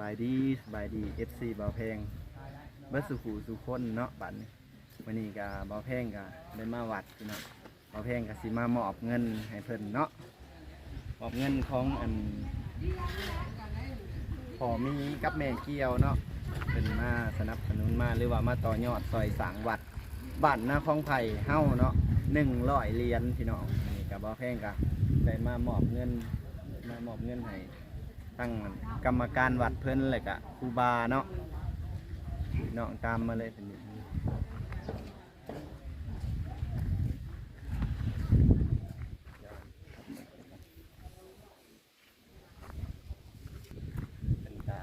บายดีสบายดี FC บาวแพงเบิดสุขูสุคนเนาะบัดนี้วันนี้ก็บ่าแพงก็ได้มาวัดพี่น้องบ่าแพงก็สิมามอบเงินให้เพิ่นเนาะมอบเงินของอันพอมีกับแม่เกี่ยวเนาะเป็นมาสนับสนุนมาหรือว่ามาต่อยอดซอยสางวัดบ้านนาคลองไผ่เฮ้าเนาะ100เหรียญพี่น้องนนี้ก็บ่าแพงก็ได้มามอบเงินมามอบเงินให้ ตั้งกรรมการวัดเพิ่นเลยกะครูบาเนาะเนาะตามมาเลยเป็นอย่างนี้เป็นตา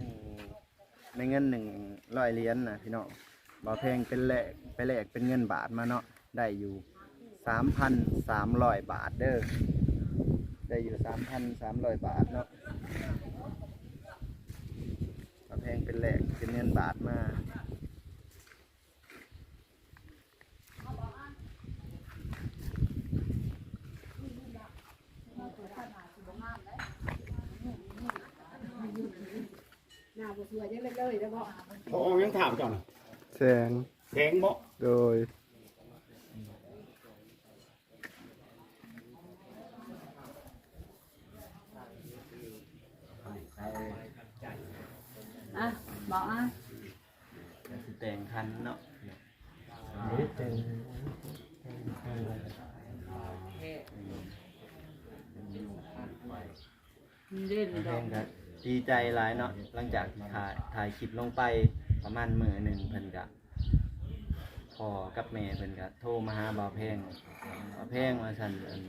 นี่ในเงินหนึ่งร้อยเหรียญนะพี่น้อง บ่แพงเป็นแหลกไปแลกเป็นเงินบาทมาเนาะได้อยู่สามพันสามร้อยบาทเด้อได้อยู่สามพันสามร้อยบาทเนาะบ่แพงเป็นแหลกเป็นเงินบาทมาหน้าบ่สวยจังเลยเลยแล้วบ่พระองค์ยังถามเจ้าน่ะ แสงแพงบ่โดยอะบอกอะสิแต่งคันเนาะเล่นบ่ดแพอกงก็ดีใจหลายเนาะหลังจากที่ถ่ายถ่ายคลิปลงไป ประมาณมือหนึ่งเพิ่นกะพ่อกับแม่เพิ่นก็โทรมาหาบ่าวแพงบ่าวแพงว่าซั่นเอิ่น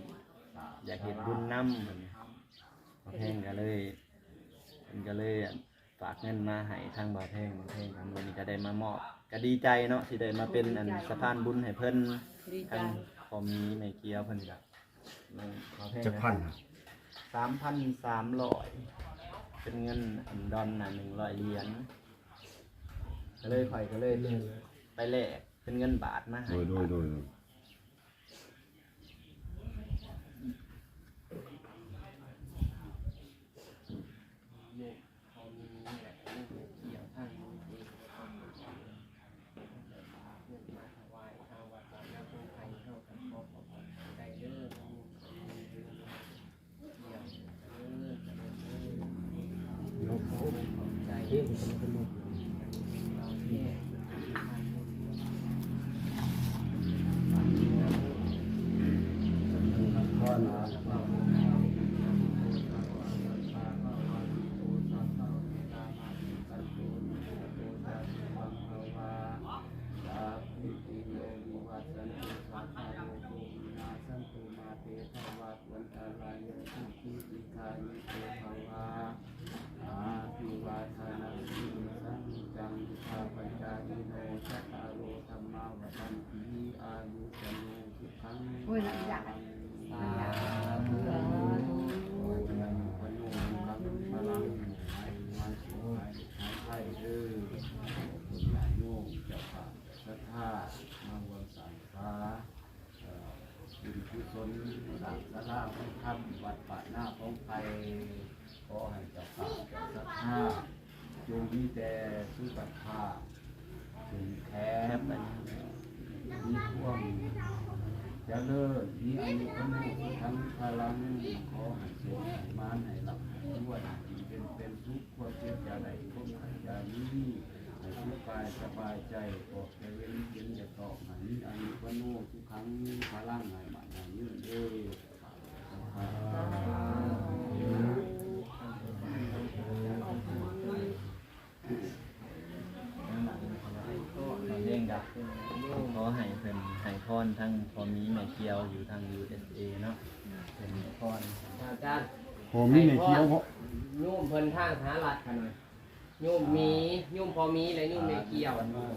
อยากเฮ็ดบุญนำบ่าวแพงก็เลยเพิ่นก็เลยฝากเงินมาให้ทางบ่าวแพงบ่าวแพงทางมื้อนี้ก็ได้มามอบก็ดีใจเนาะที่ได้มาเป็นอันสะพานบุญให้เพิ่นดีใจทางพอมีแม่เกียวเพิ่นก็บ่าวแพงจะพันน่ะ3,300เป็นเงินอันดอนน่ะ100เหรียญ ก็เลยข่อยก็เลย ไปแลกเป็นเงินบาทมาให้โดยโดยโดยโดย บุญกุศลสังฆราชทำวัดป่าหน้าของไทยขอให้จ้าข้าเจ้าศรัทธาจงมีแต่สุขภาพถึงแท้มันมีความเจริญมีอายุขนุทั้งพลังขอให้สุขให้มานให้หลับด้วย เป็นเป็นทุกข์ความเจ็บจะไหนทุกข์อย่านี้ให้ทุกกายสบายใจปลอดภัยเว้นเย็นอย่าตอกให้มีอายุขนุทุกครั้งพลังให้มันให้ยืนเด้อเราเร่งดับขอให้เป็นให้พรทั้งพอมีแม่เกียวอยู่ทาง USA เนาะเป็นพรอาจารย์โหมีในเคี้ยวเพราะยุ่มเพิ่นทางหาลัดกันหน่อยยุ่มมียุ่มพอมีและยุ่มในเกี่ยว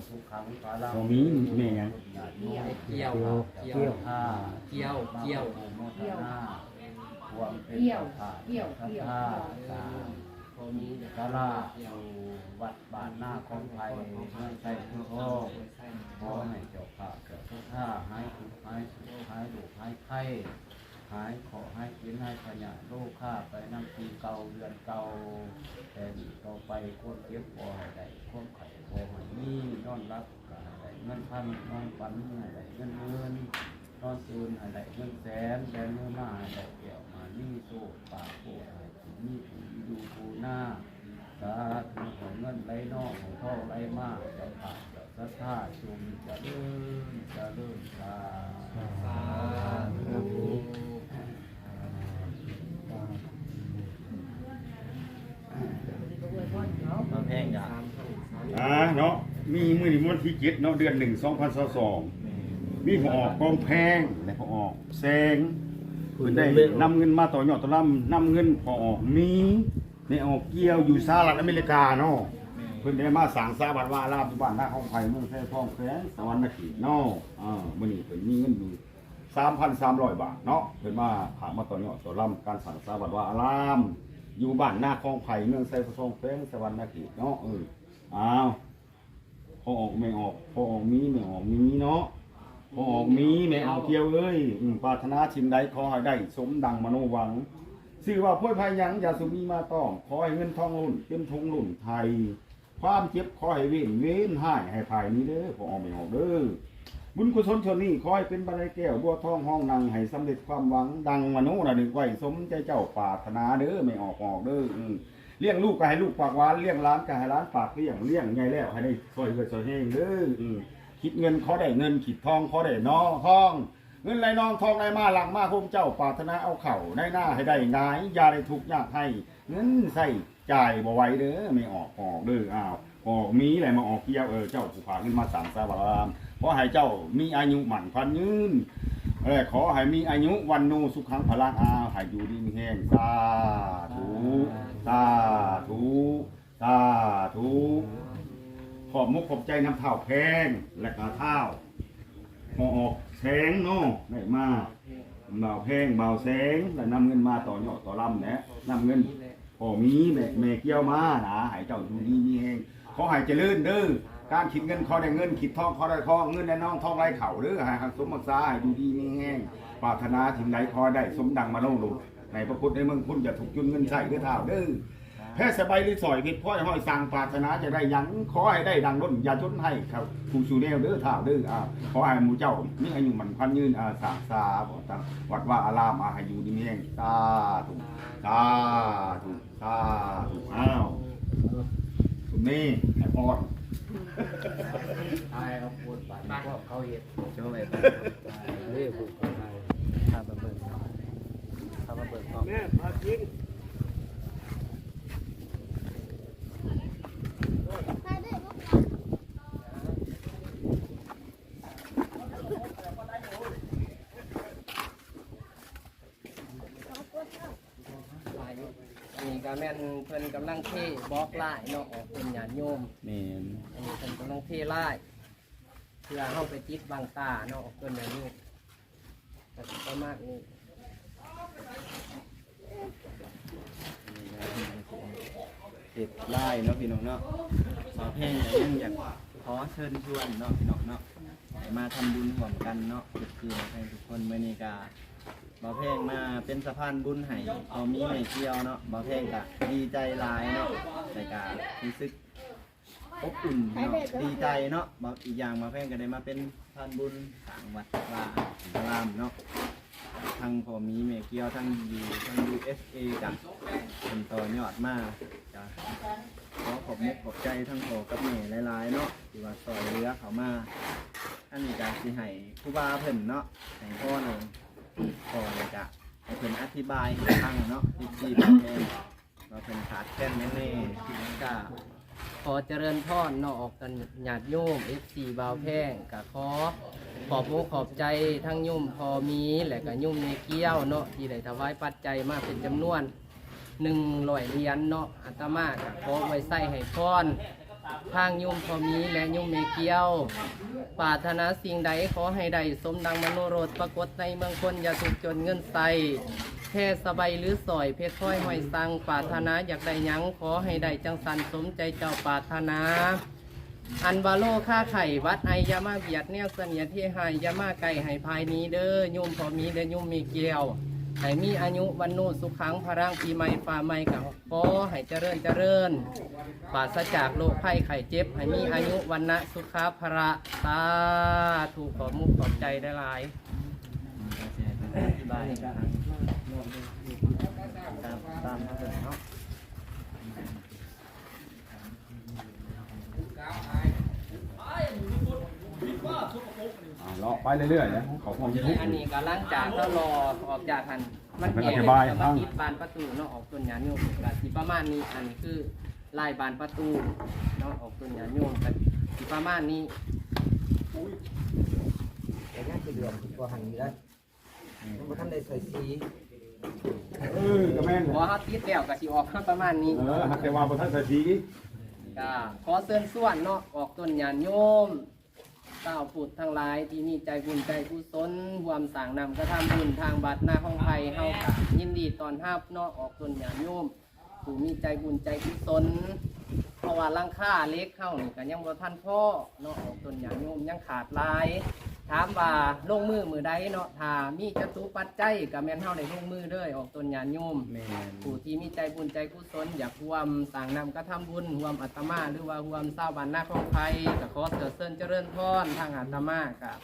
ทุกครั้งพลังโหมีแม่หยังในเกี่ยวครับเกี่ยวผ้าเกี่ยวเกี่ยวเกี่ยวความเป็นเกี่ยวผ้าเกี่ยวเกี่ยวผ้าสาพอมีแต่สาราอยู่วัดบ้านหน้าของไทยไม่ใช่ทุกโลกขอให้เจ้าข้าเจ้าทุกท่าให้ทุกข์ให้สุขให้ดูกหายไข้ หายขอให้กินให้ขยะโรคข้าไปนั่งปีเก่าเดือนเก่า แต่นี่ต่อไปคนเก็บพอให้ได้คนไข่พอให้มีนอนรับก็ให้ได้เงินพันนอนฝันให้ได้เงินเงินนอนตื่นให้ได้เงินแสนแสนเมื่อมาให้ได้เกี่ยวมานี่โซ่ปากโซ่ให้มีผีดูปูหน้าสาธุของเงินไหลนอกของท่อไหลมากจะขาดจะสัทธาชุมจะเลื่นจะเลื่นสา สาธุ บ่แพงก็สามพันสามอ่าเนาะมีมื้อนี้วันที่7เนาะเดือน1 2022มีพอออกกองแพงและพอออกแซงเพิ่นได้นำเงินมาต่อยอดต่อลำนำเงินพอออกมีในออกเกี่ยวอยู่สหรัฐอเมริกาเนาะเพิ่นได้มาสร้างสาบัดว่าลาบที่บ้านหน้าของไผเมืองแพร่ทองแขวงสวรรณเขตเนาะอ่ามื้อนี้เพิ่นมีเงินอยู่3,300บาทเนาะเพิ่นมาถามมาต่อยอดต่อลำการสร้างสาบัดว่าอาราม อยู่บ้านหน้าคลองไผ่เมืองไซพระทองแขวงสวรรณเขตเนาะเอออ้าวพอออกไม่ออก พอออกมีไม่ออกมีเนาะพอออกมีไม่ออกเกี่ยวเอ้ยอืมปรารถนาชิมใดขอให้ได้ สมดังมโนหวังสื่อว่าพ้อยภัยหยังอย่าสุมีมาต้องขอให้เงินทองลุ่นเป็นทงลุ่นไทย ความเจ็บขอให้เว้นเว้นให้ให้ภายนี้เด้อขอออกไม่ออกเด้อ บุญกุศลชนนี้ขอให้เป็นบันไดแก้วบัวทองห้องนางให้สำเร็จความหวังดังมโนระดึกไว้สมใจเจ้าปรารถนาเด้อไม่ออกออกเด้ออืมเลี้ยงลูกก็ให้ลูกปากหวานเลี้ยงร้านก็ให้ร้านปากเลี้ยงเลี้ยงไงแล้วให้ได้ซอยเกิดซอยแห้งเด้ออืมคิดเงินขอได้เงินคิดทองขอได้นองทอง เงินไหลนองทองไหลมาหลังมาคงเจ้าปรารถนาเอาเข่าได้หน้าให้ได้งายยาได้ทุกยากให้เงินใส่จ่ายบ่ไหวเด้อไม่ออกออกเด้ออ้าวออกมีอะไรมาออกเกี่ยวเออเจ้าผู้ฝากเงินมาสั่งสาบาราม ขอให้เจ้ามีอายุหมั่นพันยืนเออขอให้มีอายุวันโนสุขังพลังอาให้อยู่ดีมีแห้งสาธุสาธุสาธุขอบมุกขอบใจน้ำเท่าแพงและกาเท่าพอออกแสงเนาะได้มาเบาแพงเบาแสงแล้วนำเงินมาต่อยอดต่อลำนะนำเงินพอมีแม่แม่เกี่ยวมานะให้เจ้าอยู่ดีมีเองขอให้เจริญเด้อ การคิดเงินขอได้เงินคิดทองขอได้ทองเงินในน้องทองไรเข่าเด้อห้หักสมบักษาให้อยู่ดีมีแห้งปรารถนาถึงไหนขอได้สมดังมาโลงลุในพระพุทธในเมืองคุณจะถูกจุนเงินใส่เด้อเท่าเด้อแพ้สบายหรือสอยผิดพ่อยห้อยสั่งปรารถนาจะได้ยังขอให้ได้ดังล้นอย่าชนให้ครับผู้ชูแนวเด้อท่าเด้ออ่าขอให้หมู่เจ้ามีอายุมันพันยืนอ่าสาสาบ่ตังวัดว่าอารามอาให้อยู่ดีมีแห่งสาธุสาธุสาธุอ้าวสุดนี้ให้พร ตายเอาปวดบาดพวก เขาเห็ดช่วยไปเรียกผูกคอตายพามาเบิ่งพามาเบิ่งเนาะแม่พากินนนี้ก็แม่นเพิ่นกำลังเทบล็อกไล่เนาะออกเป็นญาติโยมแม่นอันนี้เพิ่นกำลังเทไล่ เพื่อเข้าไปจิตบางตาเนาะออกเป็นญาติโยมแต่ประมาณนี้เฮ็ดไล่เนาะพี่น้องเนาะสาวแพงก็ยังอยากขอเชิญชวนเนาะพี่น้องเนาะมาทำบุญร่วมกันเนาะคือให้ทุกคนเมนี้ก็บ่าวแพงมาเป็นสะพานบุญให้พอมีไม่เกี่ยวเนาะบ่าวแพงก็ดีใจหลายเนาะแต่ก็รู้สึก อบอุ่นเนาะดีใจเนาะบ่อีกอย่างบ่าวแพงก็ได้มาเป็นสะพานบุญสร้างวัดวาอารามเนาะทั้งพอมีแม่เกี่ยวทั้งยูทั้ง USA กันเป็นต่อยอดมาจ้ะขอขอบมุกขอบใจทั้งพ่อกับแม่หลายๆ เนาะที่ว่าซอยเหลือเขามาอันนี้ก็สิให้ครูบาเพิ่นเนาะให้พ่อหนึ่งพอเลยจะให้เพิ่นอธิบายให้ฟังเนาะที่ที่ประเทศว่าเพิ่นขาดแคลนแน่ๆที่มันก็ข อเจริญพรเนาะออกกันญาติโยม FC บาวแพงก็ขอขอบมุกขอบใจทั้งโยมพอมีและก็โยมเมเกี้ยวเนาะที่ได้ถวายปัจจัยมาเป็นจำนวนหนึ่งร้อยเหรียญเนาะอาตมาก็ขอไว้ใส่ให้พรทางโยมพอมีและโยมเมเกี้ยวปรารถนาสิ่งใดขอให้ได้สมดังมโนโรธปรากฏในเมืองคนอย่าถูกจนเงินใส แค่สบายหรือสอยเพชรพ้อยห้อยสังปรารถนาอยากได้หยังขอให้ได้จังสันสมใจเจ้าปรารถนา อันวาโลค่าไข่วัดไอยามาเบียดแนวเสนียที่ห้ยามาไก่ให้ภายนี้เด้อโยมพอมีเด้อโยมมีเกลียวให้มีอายุวันโนสุขังพรังปีใหม่ฟ้าใหม่กับขอให้เจริญเจริญปราศจากโรคภัยไข้เจ็บให้มีอายุวันนะสุขาภระสาถูกขอมุกขอบใจได้หลาย บายตามตามเนาะอ่าเลาะไปเรื่อยๆนะขอความทุกข์อันนี้ก็ล้างจากถ้ารอออกจากหันมันมันแก่อธิบายแล้วบ้างมาติดบานประตูเนาะออกต้นหญ้าโยมก็สิประมาณนี้อันนี้คือลายบานประตูเนาะออกต้นหญ้าโยมก็สิประมาณนี้ แต่น่าจะเดือดกว่าหันอยู่แล้ว มันท่านได้ใส่สีเออก็แม่นพอเฮาติดแล้วก็สิออกมาประมาณนี้ เออหักแต่ว่าบ่ทันสักทีก็ขอเชิญส่วนเนาะออกต้นหญ้าโยมเต้าผุดทั้งหลายที่มีใจบุญใจกุศลรวมสร้างนำกระทำบุญทางบัตรหน้าห้องไทยเฮาก็ยินดีตอนรับเนาะออกต้นหญ้าโยมผู้มีใจบุญใจกุศลเพราะว่าร่างค่าเล็กเข้านี่ก็ยังบ่ทันพ่อเนาะออกต้นอย่างโยมยังขาดหลาย ถามว่าลงมือมือใดเนาะถ้ามีจตุปัจจัยก็แม่นเฮาได้ลงมือเด้อออกต้นญาณโยม แม่นผู้ที่มีใจบุญใจกุศลอยากร่วมสร้างนำกระทำบุญร่วมอาตมา หรือว่าร่วมเศร้าบ้านนาของไทยก็ขอเสริญเสริญเจริญพรทางอาตมากับ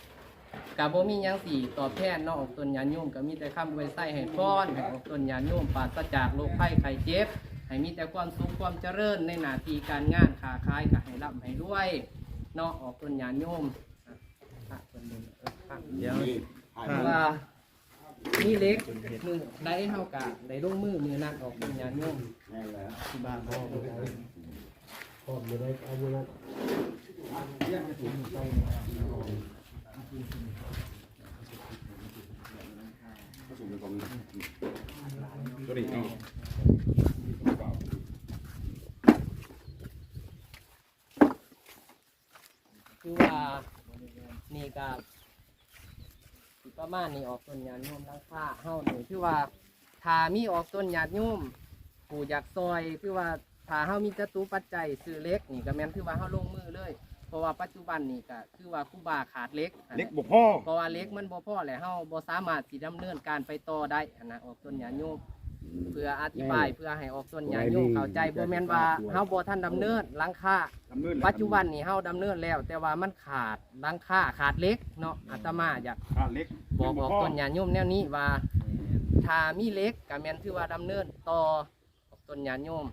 กับบ่มีหยังสี่ตอบแทนเนาะออกต้นญาณโยมก็มีแต่คำไว้ใส่ให้พรให้ออกต้นญาณโยมปราศจากโรคภัยไข้เจ็บ ให้มีแต่ความสุขความเจริญในหน้าที่การงานค้าขายก็ให้ร่ำให้รวยเนาะออกต้นญาณโยมอะพระคนหนึ่ง เออพระเดี๋ยวเพราะว่านี่เล็กมือได้เท่ากับได้ลงมือมือนั่นออกต้นญาณโยมที่บ้านพ่อพร้อมจะได้เอาเวลาตัวนี้เนาะ คือว่านี่ก็สิ ประมาณนี้ออกต้นญาณโยมรังค่าเฮานี่คือว่าถ้ามีออกต้นญาณโยมผู้อยากซอยคือว่าถ้าเฮามีจตุปัจจัยซื้อเล็กนี่ก็แม่นคือว่าเฮาลงมือเลย เพราะว่าปัจจุบันนี่ก็คือว่าครูบาขาดเล็กเล็กบ่พ่อเพราะว่าเล็กมันบ่พอแหละเฮาบ่สามารถสิดำเนินการไปต่อได้อันนะออกต้นญาณโยม เพื่ออธิบายเพื่อให้ออกต้นญาณโยมเข้าใจบ่แม่นว่าเฮาบ่ทันดำเนินหลังคาดำเนินปัจจุบันนี่เฮาดำเนินแล้ว แต่ว่ามันขาดหลังคาขาดเหล็กเนาะอาตมาอยากอ่าเล็กบอกบอกต้นญาณโยมแนวนี้ว่าถ้ามีเหล็กก็แม่นถือว่าดำเนินต่อออกต้นญาณโยม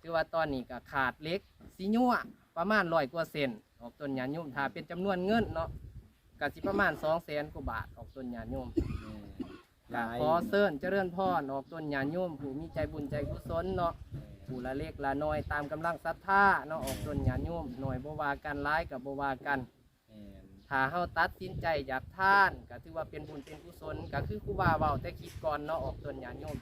ถือว่าตอนนี้ก็ขาดเหล็กสิญัวประมาณ100กว่าเซนออกต้นญาณโยมถ้าเป็นจำนวนเงินเนาะก็สิประมาณ200,000กว่าบาทออกต้นญาณโยม หลายขอเสิญเจริญพรออกต้นญาณโยมผู้มีใจบุญใจกุศลเนาะผู้ละเล็กละน้อยตามกำลังศรัทธาเนาะออกต้นญาณโยมหน่อยบวากันร้ายกับบวากันแม่นถ้าเฮาตัดสินใจอยากท่านก็ถือว่าเป็นบุญเป็นกุศลก็คือครูบาเว้าแต่คิดก่อนเนาะออกต้นญาณโยม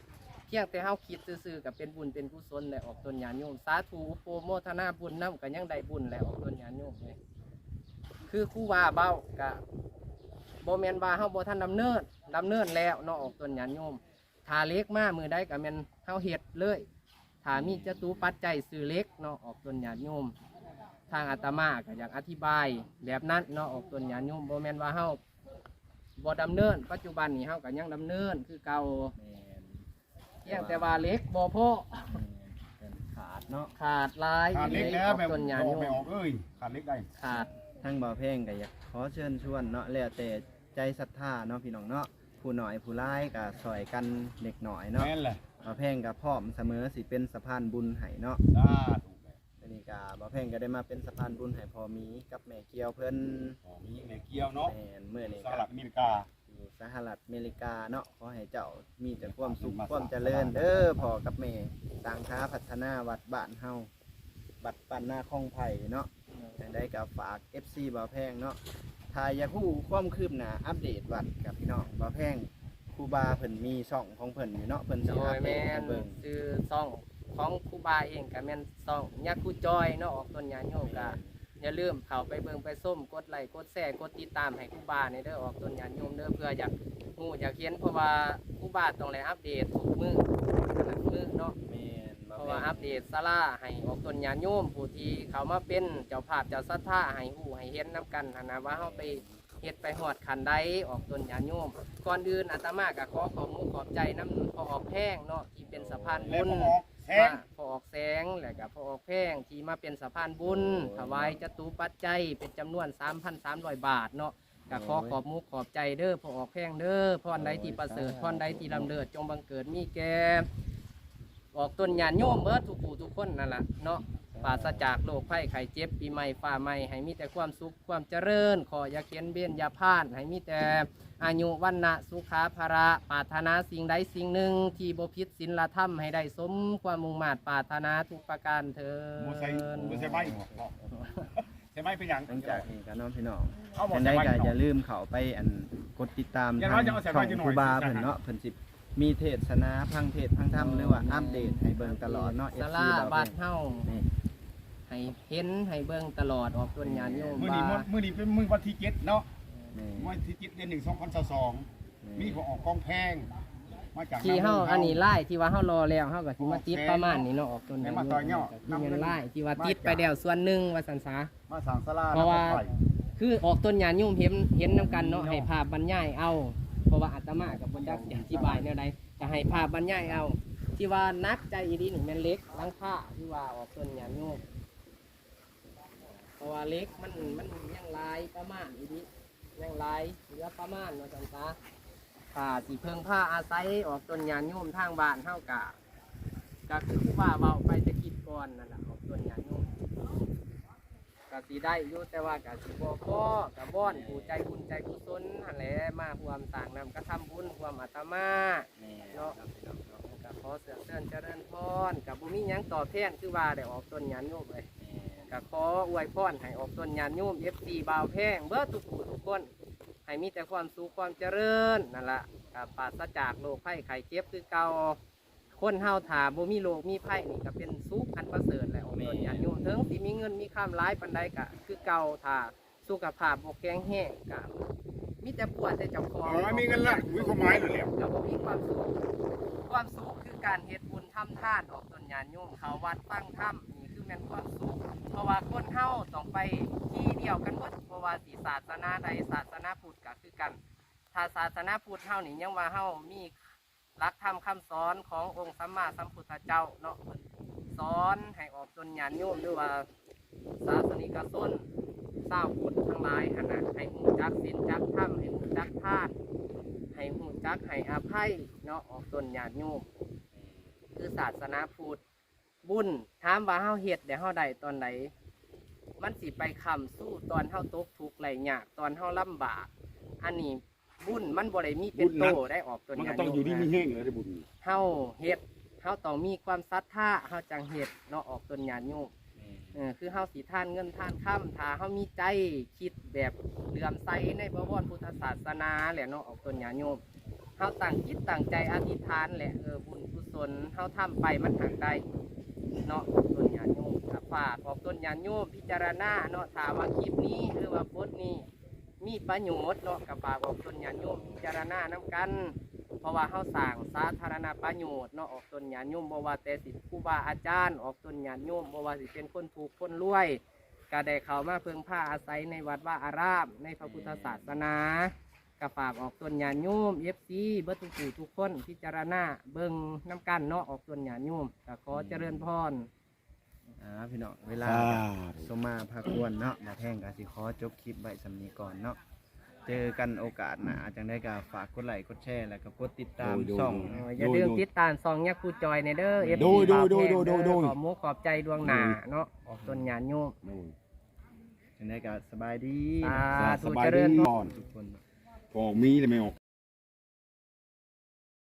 เพียงแต่เฮาคิดซื่อๆก็เป็นบุญเป็นกุศลและออกต้นญาณโยมสาธุอุปโภโมทนาบุญนํก็ยังได้บุญและออกต้นญาณโยมเลยคือครูบาเว้าก็ บ่แม่นว่าเฮาบ่ทันดำเนินดำเนินแล้วเนาะออกต้นญาณโยมถ้าเล็กมามือใดก็แม่นเฮาเฮ็ดเลยถ้ามีจตุปัจจัยซื้อเล็กเนาะออกต้นญาณโยม ทางอาตมาก็อยากอธิบายแบบนั้นเนาะออกต้นญาณโยมบ่แม่นว่าเฮาบ่ดำเนิน ปัจจุบันนี้เฮาก็ยังดำเนินคือเก่าแม่นเพียงแต่ว่าเล็กบ่พอแม่นเป็นขาดเนาะขาดหลายขาดเล็กแล้วออกแบบต้นญาณอโยอกไม่มออกเอ้ยขาดเล็กได้ขาด ทั้งบ่าวเพลงก็อยากขอเชิญชวนเนาะแล้วแต่ใจศรัทธาเนาะพี่น้องเนาะผู้น้อยผู้ร้ายก็ซอยกันเด็กหน่อยเนาะแม่นแหละบ่าวเพลงก็พร้อมเสมอสิเป็นสะพานบุญให้เนาะสาธุอันนี้ก็บ่าวเพลงก็ได้มาเป็นสะพานบุญให้พอมีกับแม่เกียวเพิ่นอ๋อมีเล็กเกี่ยวเนาะแม่นมื้อนี้สก็หรัฐอเมริกาอยู่สหรัฐอเมริกาเนาะขอให้เจ้ามีแต่ความสุขมาความเจริญเด้อพ่อกับแม่สร้างค้าพัฒนาวัดบ้านเฮาบัดปันหน้าคลองไผ่เนาะ จังได้ก็ฝาก FC บ่าวแพงเนาะถ้าอยากรู้ความคืบหน้าอัปเดตวัดกับพี่น้องบ่าวแพงครูบาเพิ่นมีช่องของเพิ่นอยู่เนาะเพิ่นสิโดอัยปเดแม่ตให้นเบิ่งคือซ่องของครูบาเองก็แม่นซ่องยักษ์ครูจอยเนาะออกต้นญาโยมก็อย่าลืมเข้าไปเบิ่งไปส้มกดไลค์กดแชร์กดติดตามให้ครูบาในเด้อออกต้นญาโยมเด้อเพื่ออยากฮู้อยากเห็นเพราะว่าครูบาต้องได้อัปเดตทุกมื้อทุกมื้อเนาะ แม่นบ่าวแพว่าอัปเดตศาลาให้ออกต้นญาณโยมผู้ที่เขามาเป็นเจ้าภาพเจ้าศรัทธาให้ฮู้ให้เห็นนํกันหั้นนะว่าเฮาไปเฮ็ดไปฮอดขันใดออกต้นญาณโยม ก่อนอื่นอาตมาก็ขอขอบคุณขอบใจน้ำพอออกแพงเนาะที่เป็นสะพานและบุญ พอออกแสงว่าพอออกแสงและก็พอออกแพงที่มาเป็นสะพานบุญถวายจตุปัจจัยเป็นจำนวน 3,300 บาทเนาะก็ขอขอบมุกขอบใจเด้อพอออกแพงเด้อพรใดที่ประเสริฐพรใดที่ลำเลิศจงบังเกิดมีแก่ ออกต้นญาณโยมเบิดทุกผู้ทุกคนนั่นแหละเนาะปราศจากโรคภัยไข้เจ็บปีใหม่ฟ้าใหม่ให้มีแต่ความสุขความเจริญ ขออย่าเขียนเบียนอย่าพลาดให้มีแต่อายุวันนะสุขาภระปรารถนาสิ่งใดสิ่งหนึ่ง ที่บ่ผิดศีลธรรมให้ได้สมความมุ่งมา่ปรารถนาทุกประการเถิโมใส่ดโมใส่ไม้ใส่ไม้เป็นหยังหลังจากนี้ก็น้องพี่น้องเอาบอกอันใดใส่ไม้ก็เนาะอย่าลืมเข้าไปอันกดติดตามอย่างทาน้องยจะเอาใส่ช่องไว้จะหน่อยครูบาสิเพิ่นเนาะเพิ่นสิ มีเทศนาพังเทศพังธรรมหรือว่าอัปเดตให้เบิ่งตลอดเนาะ ส FC ลาบ่าวบาดแพงเฮานี่ให้เห็นให้เบิ่งตลอดออกต้นญาณโยมมื้อนี้ว่ามื้อนี้เป็นมื้อวันที่เจ็ดเนาะนี่วันที่เจ็ดเดือนหนึ่งสองพันสองมีพอออกกองแพง มาจากที่เฮาำอันนี้ไล่ที่ว่าเฮารอแล้วเฮาก็สิมาติดประมาณนี้เนาะออกต้นให้ญาณมาโยต่อยอดมที่นำเงิเงินนไล่ที่ว่ามาติดไปจากแล้วส่วนหนึ่งว่าสันสา มาสั่งสลาเพราะว่าน้ำไฟคือออกต้นญาณโยมเห็นเห็นนํกันเนาะให้ภาพบรรยายเอาเพ ราะว่าอาตมากับบ่จักสิอธิบายแนวใดก็ให้ภาพบรรยายเอา ที่ว่านักใจอีดีหนี่แม่นเล็กลังคาที่ว่าออกต้นญาโยมเพราะว่าเล็กมันมันยังลายประมาณอีดียังลายเหลือประมาณว่าสันสาป่าสีเพิงผ้าอาศัยออกต้นยางโยมทางบ้านเท่ากะก็คือผู้ว่าเบาไปจะกิดก่อนนั่นแหละออกต้นยางโยม กสีได้อยู่แต่ว่ากสีบ่พอกะบ้อนผู้ใจบุญใจกุศลหันแหละมาร่วมต่างนำกระทำบุญร่วมอาตมาเนาะกะขอเสื่อเสื่อนเจริญพรกับบุมีหยังตอบแทนคือว่าได้ออกต้นยางโยมเลยกะขออวยพรให้ออกต้นยางโยมเอฟซีบาวแพงเบิดทุกผู้ทุกคนให้มีแต่ความสุขความเจริญนั่นละกับปราศจากโรคภัยไข้เจ็บคือเก่าคนเฮาถาบ่มีโรคมีภัยนี่ก็เป็นสุขอันประเสริฐ แหละองค์ตนญาติโยมถึงสิมีเงินมีข้ามร้ายปันใดก็คือเก่าถ้าสุขภาพบ่แข็งแรงก็มีแต่ปวดแต่เจ้าของอ๋อมีเงินละมีความหมายเลยแหละก็บ่มีความสุขความสุขคือการเฮ็ดบุญทำทานออกตนญาติโยมเขาวัดฟังธรรมนี่คือแม่นความสุขเพราะว่าคนเฮาต้องไปที่เดียวกันหมดเพราะว่าสิศาสนาใดศาสนาพุทธก็คือกันถ้าศาสนาพุทธเฮานี่ยังว่าเฮามีหลักธรรมคำสอนขององค์สัมมาสัมพุทธเจ้าเนาะเพิ่น สอนให้ออกตนญาณโยมหรือว่าศาสนิกชนชาวพุทธทั้งหลายหั่นน่ะให้หูจักศีลจักธรรมให้หูจักทานให้หูจักให้อภัยเนาะออกตนญาณโยมคือศาสนาพุทธบุญถามว่าเฮาเฮ็ดได้เฮาได้ตอนไหนมันสิไปคำสู้ตอนเฮาตกทุกข์ไหลยากตอนเฮาลำบาก อันนี้บุญมันบ่ได้มีเป็นโตได้ออกตัวมันนี้ก็ต้องอยู่ดีมีแห้งเลยได้บุญเฮาเฮ็ด เฮาต้องมีความศรัทธาเฮาจังเฮ็ดเนาะออกตัวญาณโยมเออคือเฮาสิทานเงินทานค่ำถ้าเฮามีใจคิดแบบเลื่อมใสในพระวรพุทธศาสนาแหละเนาะออกตัวญาณโยมเฮาตั้งจิตตั้งใจอธิษฐานแหละเออบุญกุศลเฮาทำไปมันหักได้เนาะต้นยานโยมครับฝากของต้นยานโยมพิจารณาเนาะถามว่าคลิปนี้หรือว่าโพสต์นี้มีประโยชน์เนาะกับฝากของต้นยานโยมพิจารณานํกัน เพราะว่าเฮาสร้างสาธารณประโยชน์เนาะออกต้นยานโยมบ่ว่าแต่สิครูบาอาจารย์ ออกต้นยานโยมบ่ว่าสิเป็นคนถูกข์คนรวยก็ได้เข้ามาเพิ่งผ้าอาศัยในวัดว่าอารามในพระพุทธศาสนาก็ฝากออกต้นยานโยม FC เบิดทุกผู้ทุกคนพิจารณาเบิ่งน้ำกันเนาะออกต้นยานโยมก็ขอเจริญพร อ่าพี่น้องเวลาสมมาพากวนเนาะมาแท่งกสิขอจบคลิปไว้สำนีก่อนเนาะ เจอกันโอกาสหน้าจังได้ก็ฝากกดไลค์กดแชร์แล้วก็กดติดตามช่องเอออย่าลืมติดตามซองยักษ์คูจอยในเด้อเอฟโดซียโดยโดยโดยโดยโดยขอมุกขอบใจดวงหนาเนาะออกต้นหยานโยมจังได้ก็สบายดีสาธุ สบายเจริดีญพรนอนทุกคน พอมีเลยไม่ออก